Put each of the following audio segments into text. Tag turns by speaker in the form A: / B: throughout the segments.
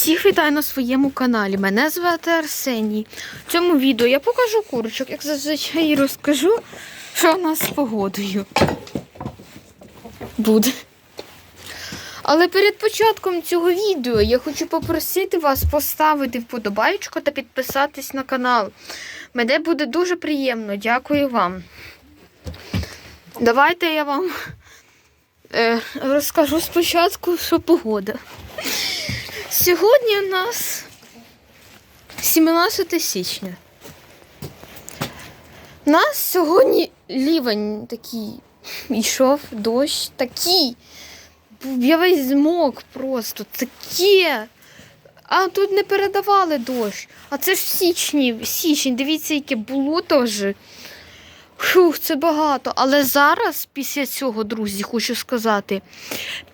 A: Всіх вітаю на своєму каналі. Мене звати Арсеній. В цьому відео я покажу курочок, як зазвичай розкажу, що у нас з погодою буде. Але перед початком цього відео я хочу попросити вас поставити вподобайку та підписатись на канал. Мене буде дуже приємно. Дякую вам. Давайте я вам е, розкажу спочатку, що погода. Сьогодні у нас 17 січня. У нас сьогодні лівень такий йшов, дощ такий. Я весь змок просто таке. А тут не передавали дощ. А це ж в січні, січень, дивіться, яке було теж. Фух, це багато. Але зараз, після цього, друзі, хочу сказати,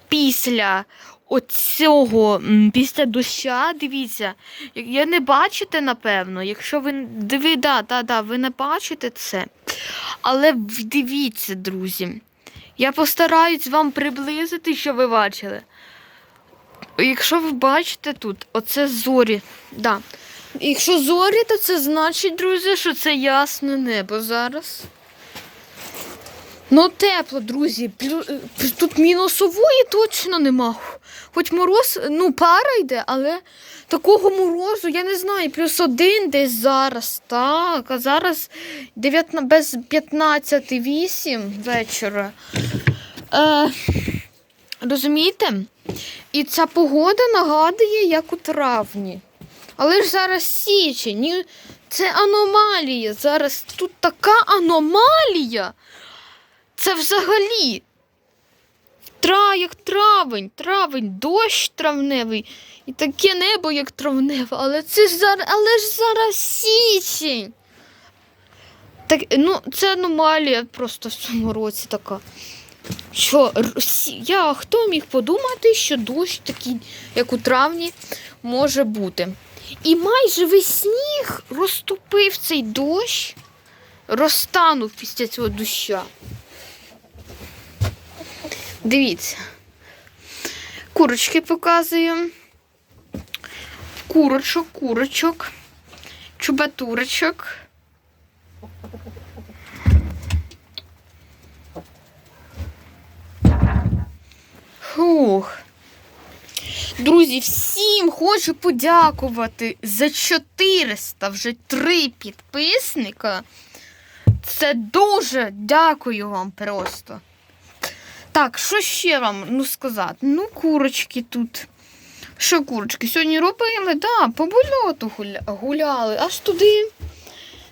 A: після оцього, після доща, дивіться, я не бачите, напевно, якщо ви диви, да, да, да, ви не бачите це. Але дивіться, друзі. Я постараюсь вам приблизити, що ви бачили. Якщо ви бачите тут, оце зорі. Да. Якщо зорі, то це значить, друзі, що це ясне небо зараз. Ну, тепло, друзі. Е, Тут мінусової точно нема. Хоч мороз, ну, пара йде, але такого морозу, я не знаю, плюс один десь зараз. Так, а зараз 19, без 15-8 вечора. Е, розумієте? І ця погода нагадує, як у травні. Але ж зараз січень. Це аномалія. Зараз тут така аномалія. Це взагалі. Тра, як травень, травень, дощ травневий. І таке небо, як травневе, але це ж зараз, але ж зараз січень. Так, ну, це аномалія просто в цьому році така. Що я хто міг подумати, що дощ такий, як у травні, може бути. І майже весь сніг розтопив цей дощ, розтанув після цього доща. Дивіться. Курочки показую. Курочок, курочок, чубатурочок. Фух. Друзі, всім хочу подякувати за 400 вже три підписника. Це дуже дякую вам просто. Так, що ще вам ну, сказати? Ну, курочки тут. Що курочки? Сьогодні робили? Да, по бульоту гуляли. Аж туди,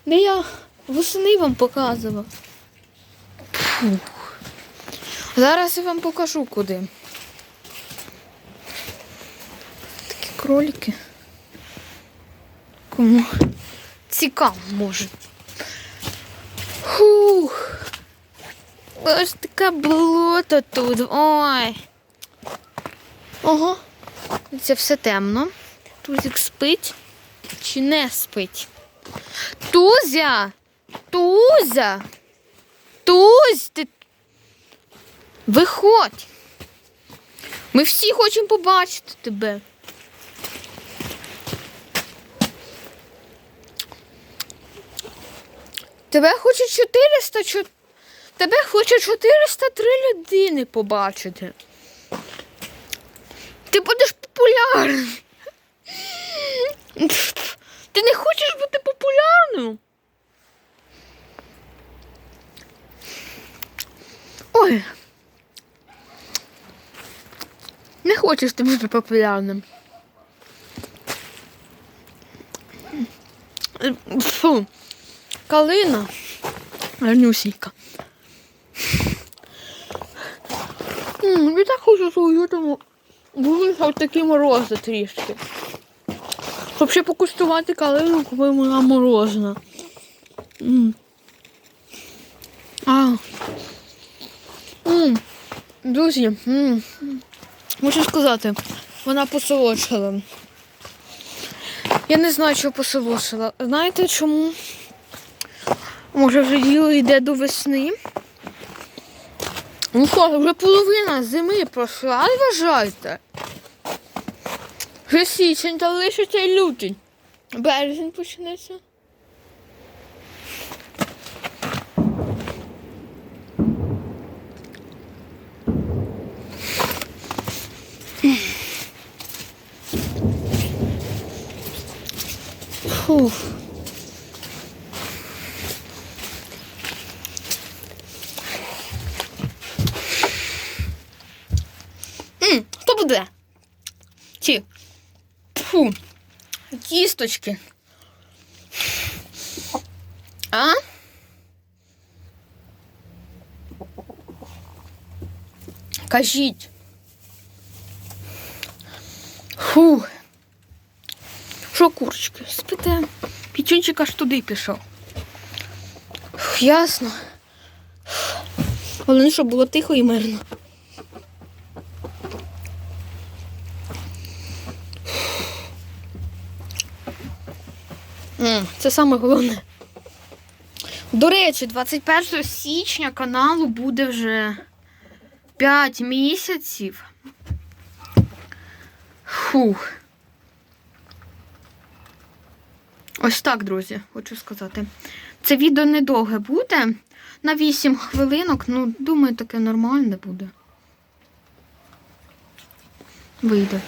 A: де я восени вам показував. Фух. Зараз я вам покажу куди. Такі кролики. Кому цікаво може. Фух. Ось таке болото тут. Ой. Ого. Це все темно. Тузик спить чи не спить? Тузя! Тузя! Тузь! Ти... Виходь! Ми всі хочемо побачити тебе. Тебе хоче 400, чо- Тебе хоче 403 людини побачити. Ти будеш популярним. Ти не хочеш бути популярним? Ой. Не хочеш ти бути популярним. Фу. Калина. Гарнюсінька. М, Я так хочу тому виїхав такі морози трішки. Щоб ще покуштувати калину, коли вона морозна. А. М. Друзі, м. можу сказати, вона посолодшала. Я не знаю, що посолодшала. Знаєте чому? Може вже діло йде до весни. Ну що, вже половина зими пройшла, вважайте. Вже січень, та лишиться і лютень. Березень почнеться. Фух. М, Хто буде? Ті. Фу. Кісточки. А? Кажіть. Фу. Що, курочки, спите? Пічунчик аж туди пішов. Фух, ясно. Головне, щоб було тихо і мирно. М, Це саме головне. До речі, 21 січня каналу буде вже 5 місяців. Фух. Ось так, друзі, хочу сказати. Це відео недовге буде. На 8 хвилинок, ну, думаю, таке нормальне буде. Вийде.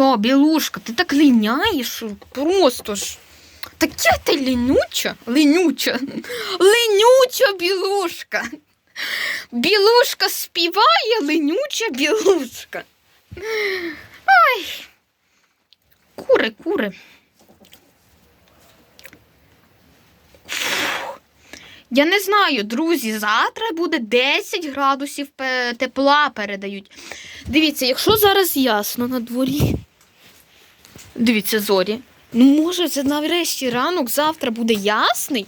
A: Що, білушка, ти так ліняєш? Просто ж. Таке ти лінюча, лінюча, лінюча білушка. Білушка співає, линюча білушка. Ай. Кури, кури. Я не знаю, друзі, завтра буде 10 градусів тепла передають. Дивіться, якщо зараз ясно на дворі. Дивіться, зорі. Ну, може, це нарешті ранок завтра буде ясний.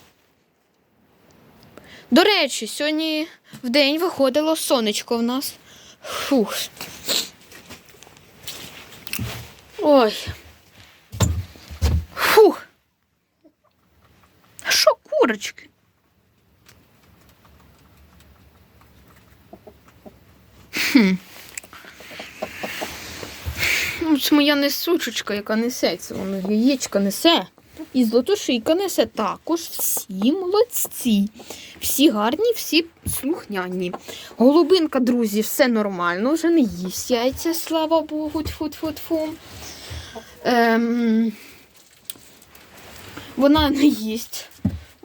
A: До речі, сьогодні в день виходило сонечко в нас. Фух. Ой. Фух. Що курочки? Хм. Ну, це моя несучечка, яка несеться. Вона яєчка несе. І злотошийка несе також. Всі молодці. Всі гарні, всі слухняні. Голубинка, друзі, все нормально, вже не їсть яйця, слава Богу, тьфу-тьфу-тьфу. Ем, вона не їсть.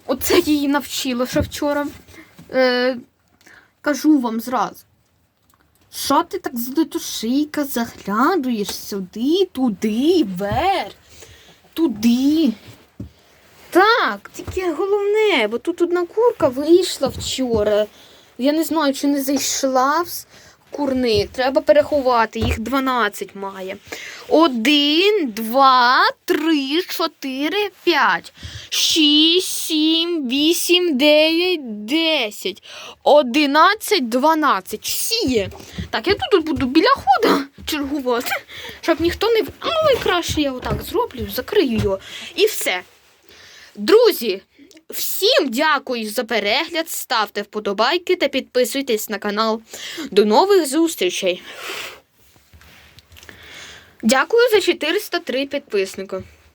A: Оце її навчило, що вчора. Е, кажу вам зразу. Що ти так злотошийка заглядуєш сюди, туди, вверх, туди. Так, тільки головне, бо тут одна курка вийшла вчора. Я не знаю, чи не зайшла курни. Треба переховати, їх 12 має. Один, два, три, чотири, п'ять, шість, сім, вісім, дев'ять, десять, одинадцять, дванадцять. Всі є. Так, я тут буду біля хода чергувати, щоб ніхто не. Ну, і краще я отак зроблю, закрию його. І все. Друзі, всім дякую за перегляд. Ставте вподобайки та підписуйтесь на канал. До нових зустрічей. Дякую за 403 підписника.